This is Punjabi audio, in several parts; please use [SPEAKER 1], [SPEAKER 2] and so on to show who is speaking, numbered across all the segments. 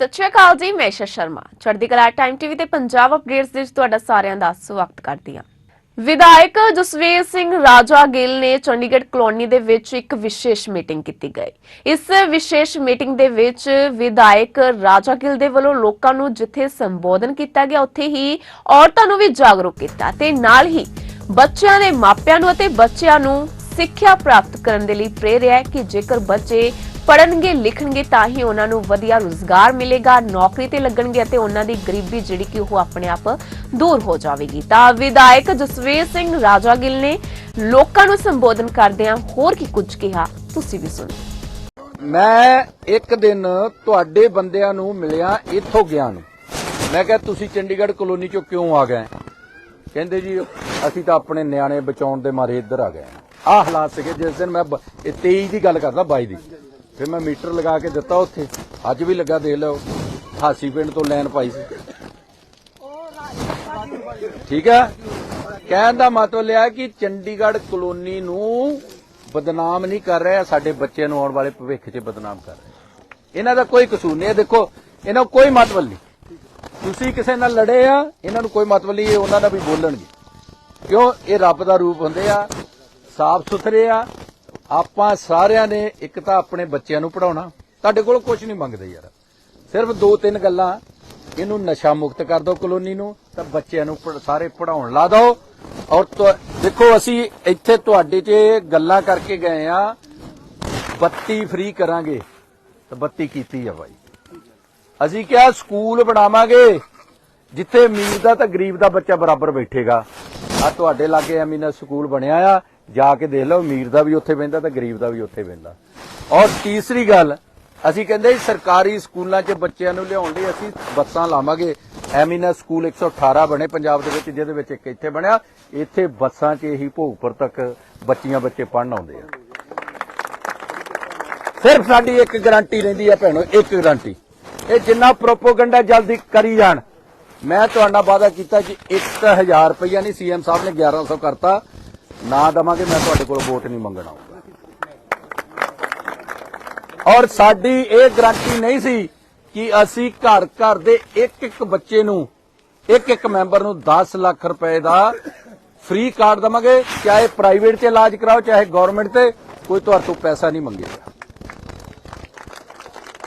[SPEAKER 1] ਸਤਿ ਸ਼੍ਰੀ ਅਕਾਲ ਜੀ, ਮੈਂ ਸ਼ਸ਼ ਸ਼ਰਮਾ। ਚੜ੍ਹਦੀ ਕਲਾ ਟਾਈਮ ਟੀਵੀ ਤੇ ਪੰਜਾਬ ਅਪਡੇਟਸ ਦੇ ਵਿੱਚ ਤੁਹਾਡਾ ਸਾਰਿਆਂ ਦਾ ਸਵਾਗਤ ਕਰਦੀ ਹਾਂ। ਵਿਧਾਇਕ ਜਸਵੀਰ ਸਿੰਘ ਰਾਜਾ ਗਿੱਲ ਨੇ ਚੰਡੀਗੜ੍ਹ ਕਲੋਨੀ ਦੇ ਵਿੱਚ ਇੱਕ ਵਿਸ਼ੇਸ਼ ਮੀਟਿੰਗ ਕੀਤੀ ਗਈ। ਇਸ ਵਿਸ਼ੇਸ਼ ਮੀਟਿੰਗ ਦੇ ਵਿੱਚ ਵਿਧਾਇਕ ਰਾਜਾ ਗਿੱਲ ਦੇ ਵੱਲੋਂ ਲੋਕਾਂ ਨੂੰ ਜਿੱਥੇ ਸੰਬੋਧਨ ਕੀਤਾ ਗਿਆ, ਉੱਥੇ ਹੀ ਔਰਤਾਂ ਨੂੰ ਵੀ ਜਾਗਰੂਕ ਕੀਤਾ ਤੇ ਨਾਲ ਹੀ ਬੱਚਿਆਂ ਦੇ ਮਾਪਿਆਂ ਨੂੰ ਅਤੇ ਬੱਚਿਆਂ ਨੂੰ ਸਿੱਖਿਆ ਪ੍ਰਾਪਤ ਕਰਨ ਦੇ ਲਈ ਪ੍ਰੇਰਿਆ ਕਿ ਜੇਕਰ ਬੱਚੇ ਪੜਨਗੇ ਲਿਖਣਗੇ ਤਾਂ ਹੀ ਉਹਨਾਂ ਨੂੰ ਵਧੀਆ ਰੋਜ਼ਗਾਰ ਮਿਲੇਗਾ, ਨੌਕਰੀ ਤੇ ਲੱਗਣਗੇ ਅਤੇ ਉਹਨਾਂ ਦੀ ਗਰੀਬੀ ਜਿਹੜੀ ਕਿ ਉਹ ਆਪਣੇ ਆਪ ਦੂਰ ਹੋ ਜਾਵੇਗੀ। ਤਾਂ ਵਿਧਾਇਕ ਜਸਵੀਰ ਸਿੰਘ ਰਾਜਾ ਨੇ ਲੋਕਾਂ ਨੂੰ ਸੰਬੋਧਨ ਕਰਦਿਆਂ ਹੋਰ ਕੀ ਕੁਝ ਕਿਹਾ, ਤੁਸੀਂ ਵੀ ਸੁਣੋ।
[SPEAKER 2] ਮੈਂ ਇੱਕ ਦਿਨ ਤੁਹਾਡੇ ਬੰਦਿਆਂ ਨੂੰ ਮਿਲਿਆ ਇੱਥੋਂ ਗਿਆ ਨੂੰ। ਮੈਂ ਕਿਹਾ, ਤੁਸੀਂ ਚੰਡੀਗੜ੍ਹ ਕਲੋਨੀ ਚੋਂ ਕਿਉਂ ਆ ਗਏ? ਕਹਿੰਦੇ ਜੀ, ਅਸੀਂ ਤਾਂ ਆਪਣੇ ਨਿਆਣੇ ਬਚਾਉਣ ਦੇ ਮਾਰੇ ਇੱਧਰ ਆ ਗਏ ਆਹ ਹਾਲਾਤ ਸੀਗੇ, ਜਿਸ ਦਿਨ ਮੈਂ ਬ- 23 ਦੀ ਗੱਲ ਕਰਦਾ 22 ਦੀ। ਫਿਰ ਮੈਂ ਮੀਟਰ ਲਗਾ ਕੇ ਦਿੱਤਾ ਉੱਥੇ। ਅੱਜ ਵੀ ਲੱਗਾ, ਦੇਖ ਲਓ। ਹਾਸੀ ਪਿੰਡ ਤੋਂ ਲਾਈਨ ਪਾਈ ਸੀ। ਠੀਕ ਹੈ ਕਹਿਣ ਦਾ ਮਤਲਬ ਲਿਆ ਕਿ ਚੰਡੀਗੜ੍ਹ ਕਲੋਨੀ ਨੂੰ ਬਦਨਾਮ ਨਹੀਂ ਕਰ ਰਿਹਾ, ਸਾਡੇ ਬੱਚਿਆਂ ਨੂੰ ਆਉਣ ਵਾਲੇ ਭਵਿੱਖ 'ਚ ਬਦਨਾਮ ਕਰ ਰਿਹਾ। ਇਹਨਾਂ ਦਾ ਕੋਈ ਕਸੂਰ ਨਹੀਂ। ਇਹ ਦੇਖੋ, ਇਹਨਾਂ ਨੂੰ ਕੋਈ ਮਤਲਬ ਨਹੀਂ। ਤੁਸੀਂ ਕਿਸੇ ਨਾਲ ਲੜੇ ਆ, ਇਹਨਾਂ ਨੂੰ ਕੋਈ ਮਤਲਬ ਨਹੀਂ। ਇਹ ਉਹਨਾਂ ਦਾ ਵੀ ਬੋਲਣਗੇ। ਕਿਉਂ? ਇਹ ਰੱਬ ਦਾ ਰੂਪ ਹੁੰਦੇ ਆ ਸਾਫ਼ ਸੁਥਰੇ ਆ ਆਪਾਂ ਸਾਰਿਆਂ ਨੇ ਇੱਕ ਤਾਂ ਆਪਣੇ ਬੱਚਿਆਂ ਨੂੰ ਪੜਾਉਣਾ ਤੁਹਾਡੇ ਕੋਲ ਕੁਝ ਨਹੀਂ ਮੰਗਦੇ ਯਾਰ। ਸਿਰਫ ਦੋ ਤਿੰਨ ਗੱਲਾਂ। ਇਹਨੂੰ ਨਸ਼ਾ ਮੁਕਤ ਕਰ ਦਿਓ ਕਲੋਨੀ ਨੂੰ, ਤਾਂ ਬੱਚਿਆਂ ਨੂੰ ਸਾਰੇ ਪੜਾਉਣ ਲਾ ਦਿਓ। ਔਰ ਦੇਖੋ, ਅਸੀਂ ਇੱਥੇ ਤੁਹਾਡੇ 'ਚ ਗੱਲਾਂ ਕਰਕੇ ਗਏ ਆ। ਬੱਤੀ ਫ੍ਰੀ ਕਰਾਂਗੇ। ਤਾਂ ਬੱਤੀ ਕੀਤੀ ਆ ਬਾਈ। ਅਸੀਂ ਕਿਹਾ ਸਕੂਲ ਬਣਾਵਾਂਗੇ। ਜਿੱਥੇ ਅਮੀਰ ਦਾ ਤਾਂ ਗਰੀਬ ਦਾ ਬੱਚਾ ਬਰਾਬਰ ਬੈਠੇਗਾ। ਆ ਤੁਹਾਡੇ ਲਾਗੇ ਅਮੀਨਾ ਸਕੂਲ ਬਣਿਆ ਆ। ਜਾ ਕੇ ਦੇਖ ਲਓ, ਅਮੀਰ ਦਾ ਵੀ ਉੱਥੇ ਬਹਿੰਦਾ ਤਾਂ ਗਰੀਬ ਦਾ ਵੀ ਉੱਥੇ ਬਹਿੰਦਾ। ਔਰ ਤੀਸਰੀ ਗੱਲ, ਅਸੀਂ ਕਹਿੰਦੇ ਸਰਕਾਰੀ ਸਕੂਲਾਂ 'ਚ ਬੱਚਿਆਂ ਨੂੰ ਲਿਆਉਣ ਲਈ ਅਸੀਂ ਬੱਸਾਂ ਲਾਵਾਂਗੇ। ਐਮੀਨਾ ਸਕੂਲ 118 ਬਣੇ ਪੰਜਾਬ ਦੇ ਵਿੱਚ, ਜਿਹਦੇ ਵਿੱਚ ਇੱਕ ਇੱਥੇ ਬਣਿਆ। ਇੱਥੇ ਬੱਸਾਂ 'ਚ ਇਹੀ ਭੋਗਪੁਰ ਤੱਕ ਬੱਚੀਆਂ, ਬੱਚੇ ਪੜਨ ਆਉਂਦੇ ਆ। ਸਿਰਫ ਸਾਡੀ ਇੱਕ ਗਾਰੰਟੀ ਰਹਿੰਦੀ ਹੈ ਭੈਣੋ, ਇੱਕ ਗਾਰੰਟੀ ਇਹ ਜਿੰਨਾ ਪ੍ਰੋਪੋਗੰਡਾ ਜਲਦੀ ਕਰੀ ਜਾਣ। ਮੈਂ ਤੁਹਾਡਾ ਵਾਅਦਾ ਕੀਤਾ ਕਿ 1000 ਰੁਪਈਆ ਨਹੀਂ ਸੀਐਮ ਸਾਹਿਬ ਨੇ 1100 ਕਰਤਾ। ਨਾ ਦਵਾਂਗੇ, ਮੈਂ ਤੁਹਾਡੇ ਕੋਲ ਵੋਟ ਨਹੀਂ ਮੰਗਣਾ। ਔਰ ਸਾਡੀ ਇਹ ਗਰੰਟੀ ਨਹੀਂ ਸੀ ਕਿ ਅਸੀਂ ਘਰ ਘਰ ਦੇ ਇੱਕ ਇੱਕ ਬੱਚੇ ਨੂੰ, ਇੱਕ ਇੱਕ ਮੈਂਬਰ ਨੂੰ 10 ਲੱਖ ਰੁਪਏ ਦਾ ਫ੍ਰੀ ਕਾਰਡ ਦਵਾਂਗੇ, ਚਾਹੇ ਪ੍ਰਾਈਵੇਟ 'ਚ ਇਲਾਜ ਕਰਾਓ, ਚਾਹੇ ਗਵਰਨਮੈਂਟ ਤੇ, ਕੋਈ ਤੁਹਾਡੇ ਤੋਂ ਪੈਸਾ ਨਹੀਂ ਮੰਗੇਗਾ।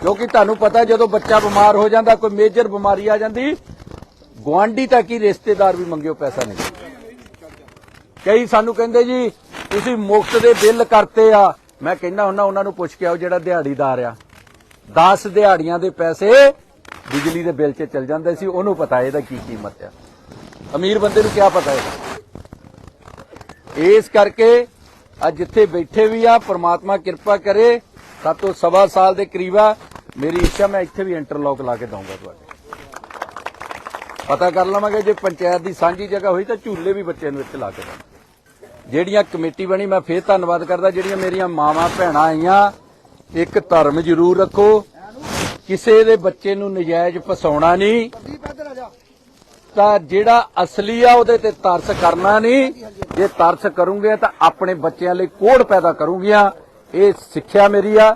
[SPEAKER 2] ਕਿਉਂਕਿ ਤੁਹਾਨੂੰ ਪਤਾ ਜਦੋਂ ਬੱਚਾ ਬਿਮਾਰ ਹੋ ਜਾਂਦਾ, ਕੋਈ ਮੇਜਰ ਬਿਮਾਰੀ ਆ ਜਾਂਦੀ ਗਵਾਂਢੀ ਤੱਕ ਹੀ ਰਿਸ਼ਤੇਦਾਰ ਵੀ ਮੰਗਿਓ, ਪੈਸਾ ਨਹੀਂ। ਕਈ ਸਾਨੂੰ ਕਹਿੰਦੇ ਜੀ, ਤੁਸੀਂ ਮੁਫਤ ਦੇ ਬਿੱਲ ਕਰਤੇ ਆ। ਮੈਂ ਕਹਿੰਦਾ ਹੁੰਦਾ, ਉਹਨਾਂ ਨੂੰ ਪੁੱਛ ਕੇ ਆਓ ਜਿਹੜਾ ਦਿਹਾੜੀਦਾਰ ਆ। 10 ਦਿਹਾੜੀਆਂ ਦੇ ਪੈਸੇ ਬਿਜਲੀ ਦੇ ਬਿੱਲ 'ਚ ਚਲ ਜਾਂਦੇ ਸੀ, ਉਹਨੂੰ ਪਤਾ ਇਹਦਾ ਕੀ ਕੀਮਤ ਆ। ਅਮੀਰ ਬੰਦੇ ਨੂੰ ਕੀ ਪਤਾ ਹੈ ਇਸ ਕਰਕੇ ਅੱਜ ਜਿੱਥੇ ਬੈਠੇ ਵੀ ਆ, ਪ੍ਰਮਾਤਮਾ ਕਿਰਪਾ ਕਰੇ, ਸਾਤੋਂ ਸਵਾ ਸਾਲ ਦੇ ਕਰੀਬ ਆ ਮੇਰੀ ਇੱਛਾ, ਮੈਂ ਇੱਥੇ ਵੀ ਇੰਟਰਲੌਕ ਲਾ ਕੇ ਦਊਂਗਾ ਤੁਹਾਡੇ। ਪਤਾ ਕਰ ਲਵਾਂਗੇ ਜੇ ਪੰਚਾਇਤ ਦੀ ਸਾਂਝੀ ਜਗ੍ਹਾ ਹੋਈ ਤਾਂ ਝੂਲੇ ਵੀ ਬੱਚਿਆਂ ਨੂੰ ਵਿੱਚ ਲਾ ਕੇ ਦਾਂਗੇ ਜਿਹੜੀਆਂ ਕਮੇਟੀ ਬਣੀ, ਮੈਂ ਫੇਰ ਧੰਨਵਾਦ ਕਰਦਾ, ਜਿਹੜੀਆਂ ਮੇਰੀਆਂ ਮਾਵਾਂ, ਭੈਣਾਂ ਆਈਆਂ, ਇੱਕ ਧਰਮ ਜ਼ਰੂਰ ਰੱਖੋ। ਕਿਸੇ ਦੇ ਬੱਚੇ ਨੂੰ ਨਜਾਇਜ਼ ਫਸਾਉਣਾ ਨਹੀਂ। ਤਾਂ ਜਿਹੜਾ ਅਸਲੀ ਆ, ਉਹਦੇ ਤੇ ਤਰਸ ਕਰਨਾ ਨਹੀਂ। ਜੇ ਤਰਸ ਕਰੂੰਗੇ ਤਾਂ ਆਪਣੇ ਬੱਚਿਆਂ ਲਈ ਕੋੜ ਪੈਦਾ ਕਰੂੰਗੀਆਂ। ਇਹ ਸਿੱਖਿਆ ਮੇਰੀ ਆ।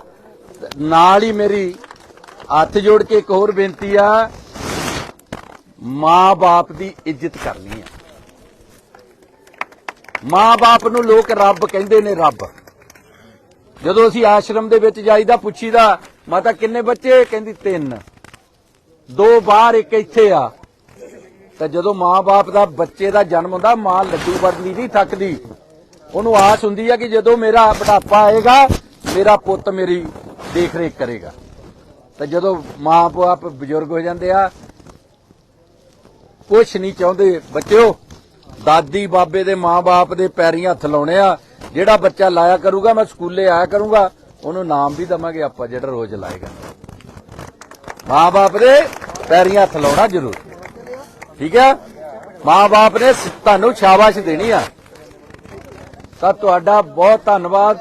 [SPEAKER 2] ਨਾਲ ਹੀ ਮੇਰੀ ਹੱਥ ਜੋੜ ਕੇ ਇੱਕ ਹੋਰ ਬੇਨਤੀ ਆ। ਮਾਂ-ਬਾਪ ਦੀ ਇੱਜ਼ਤ ਕਰਨੀ ਆ ਮਾਂ-ਬਾਪ ਨੂੰ ਲੋਕ ਰੱਬ ਕਹਿੰਦੇ ਨੇ ਰੱਬ। ਜਦੋਂ ਅਸੀਂ ਆਸ਼ਰਮ ਦੇ ਵਿੱਚ ਜਾਈਦਾ, ਪੁੱਛੀਦਾ, ਮਾਤਾ ਕਿੰਨੇ ਬੱਚੇ? ਕਹਿੰਦੀ ਤਿੰਨ। ਦੋ ਬਾਹਰ, ਇੱਕ ਇੱਥੇ ਆ। ਤਾਂ ਜਦੋਂ ਮਾਂ-ਬਾਪ ਦਾ ਬੱਚੇ ਦਾ ਜਨਮ ਹੁੰਦਾ, ਮਾਂ ਲੱਡੂ ਬਦਲੀ ਨਹੀਂ, ਥੱਕਦੀ। ਉਹਨੂੰ ਆਸ ਹੁੰਦੀ ਆ ਕਿ ਜਦੋਂ ਮੇਰਾ ਬੁਢਾਪਾ ਆਏਗਾ, ਮੇਰਾ ਪੁੱਤ ਮੇਰੀ ਦੇਖ ਰੇਖ ਕਰੇਗਾ। ਤਾਂ ਜਦੋਂ ਮਾਂ-ਬਾਪ ਬਜ਼ੁਰਗ ਹੋ ਜਾਂਦੇ ਆ ਕੁਛ ਨਹੀਂ ਚਾਹੁੰਦੇ। ਬੱਚਿਓ, ਦਾਦੀ ਬਾਬੇ ਦੇ ਮਾਂ-ਬਾਪ ਦੇ ਪੈਰੀਂ ਹੱਥ ਲਾਉਣੇ ਆ। ਜਿਹੜਾ ਬੱਚਾ ਲਾਇਆ ਕਰੂਗਾ, ਮੈਂ ਸਕੂਲੇ ਆਇਆ ਕਰੂੰਗਾ, ਉਹਨੂੰ ਨਾਮ ਵੀ ਦਵਾਂਗੇ, ਆਪਾਂ ਜਿਹੜਾ ਰੋਜ਼ ਲਾਏਗਾ। ਮਾਂ-ਬਾਪ ਦੇ ਪੈਰੀਂ ਹੱਥ ਲਾਉਣਾ ਜ਼ਰੂਰ। ਠੀਕ ਹੈ ਮਾਂ-ਬਾਪ ਨੇ ਤੁਹਾਨੂੰ ਸ਼ਾਬਾਸ਼ ਦੇਣੀ ਆ। ਤਾਂ ਤੁਹਾਡਾ ਬਹੁਤ ਧੰਨਵਾਦ।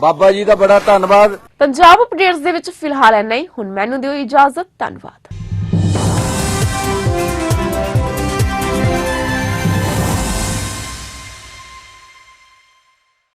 [SPEAKER 2] ਬਾਬਾ ਜੀ ਦਾ ਬੜਾ ਧੰਨਵਾਦ।
[SPEAKER 1] ਪੰਜਾਬ ਅਪਡੇਟਸ ਦੇ ਵਿੱਚ ਫਿਲਹਾਲ ਇੰਨਾ ਹੀ। ਹੁਣ ਮੈਨੂੰ ਦਿਓ ਇਜਾਜ਼ਤ। ਧੰਨਵਾਦ।